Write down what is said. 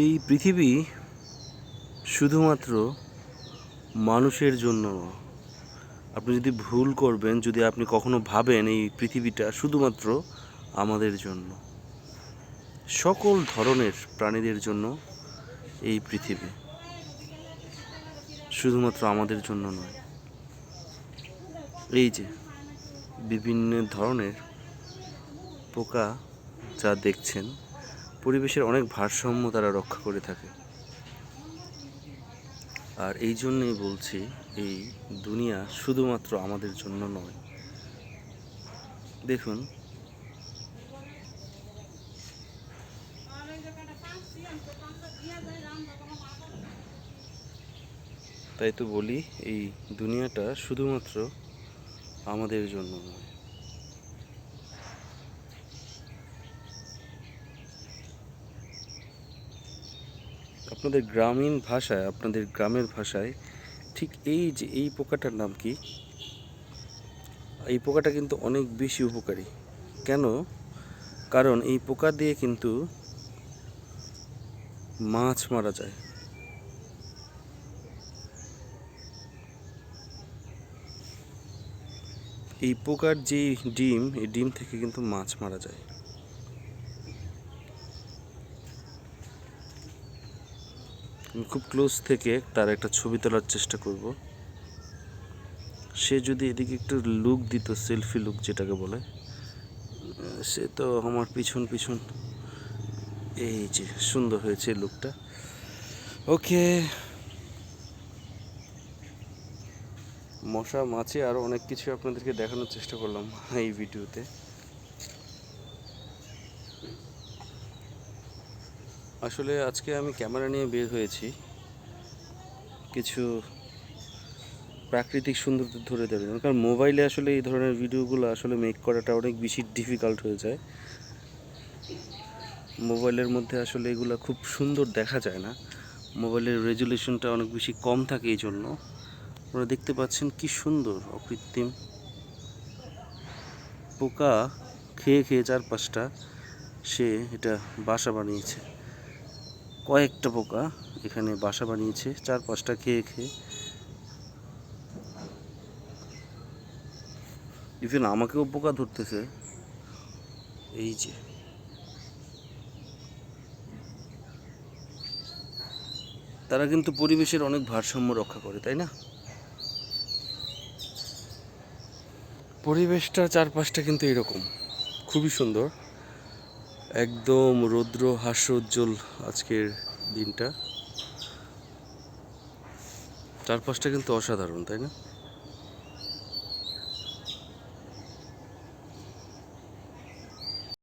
এই পৃথিবী শুধুমাত্র মানুষের জন্য। আপনি যদি ভুল করবেন, যদি আপনি কখনো ভাবেন এই পৃথিবীটা শুধুমাত্র আমাদের জন্য, সকল ধরনের প্রাণীদের জন্য এই পৃথিবী শুধুমাত্র আমাদের জন্য নয়। এই যে বিভিন্ন ধরনের পোকা যা দেখছেন পরিবেশের অনেক ভারসাম্য তারা রক্ষা করে থাকে। আর এই জন্যই বলছি, এই দুনিয়া শুধুমাত্র আমাদের জন্য নয়। দেখুন, তাই তো বলি, এই দুনিয়াটা শুধুমাত্র আমাদের জন্য নয়। আপনাদের গ্রামীণ ভাষায়, আপনাদের গ্রামের ভাষায় ঠিক এই যে এই পোকাটার নাম কি? এই পোকাটা কিন্তু অনেক বেশি উপকারী। কেন? কারণ এই পোকা দিয়ে কিন্তু মাছ মারা যায়। এই পোকার যে ডিম, এই ডিম থেকে কিন্তু মাছ মারা যায়। আমি খুব ক্লোজ থেকে তার একটা ছবি তোলার চেষ্টা করব। সে যদি এদিকে একটু লুক দিত সেলফি লুক যেটাকে বলে, সে তো আমার পিছন পিছন, এই যে সুন্দর হয়েছে লুকটা ওকে মশা মাছি আরও অনেক কিছু আপনাদেরকে দেখানোর চেষ্টা করলাম এই ভিডিওতে আসলে আজকে আমি ক্যামেরা নিয়ে বের হয়েছি। কিছু প্রাকৃতিক সৌন্দর্য ধরে ধরে। কারণ মোবাইলে আসলে এই ধরনের ভিডিওগুলো আসলে মেক করাটা অনেক বেশি ডিফিকাল্ট হয়ে যায়। মোবাইলের মধ্যে আসলে এগুলো খুব সুন্দর দেখা যায় না। মোবাইলের রেজুলেশনটা অনেক বেশি কম থাকে এই জন্য আপনারা দেখতে পাচ্ছেন কি সুন্দর অকৃত্রিম। পোকা খেয়ে খেয়ে চার পাঁচটা সে এটা বাসা বানিয়েছে। কয়েকটা পোকা এখানে বাসা বানিয়েছে চার পাঁচটা খেয়ে খেয়ে। ইভেন আমাকেও পোকা ধরতেছে। এই যে। তারা কিন্তু পরিবেশের অনেক ভারসাম্য রক্ষা করে, তাই না? পরিবেশটা চারপাশটা কিন্তু এরকম। খুবই সুন্দর। একদম রৌদ্র হাস্যোজ্জ্বল আজকের দিনটা। চারপাশটা কিন্তু অসাধারণ তাই না?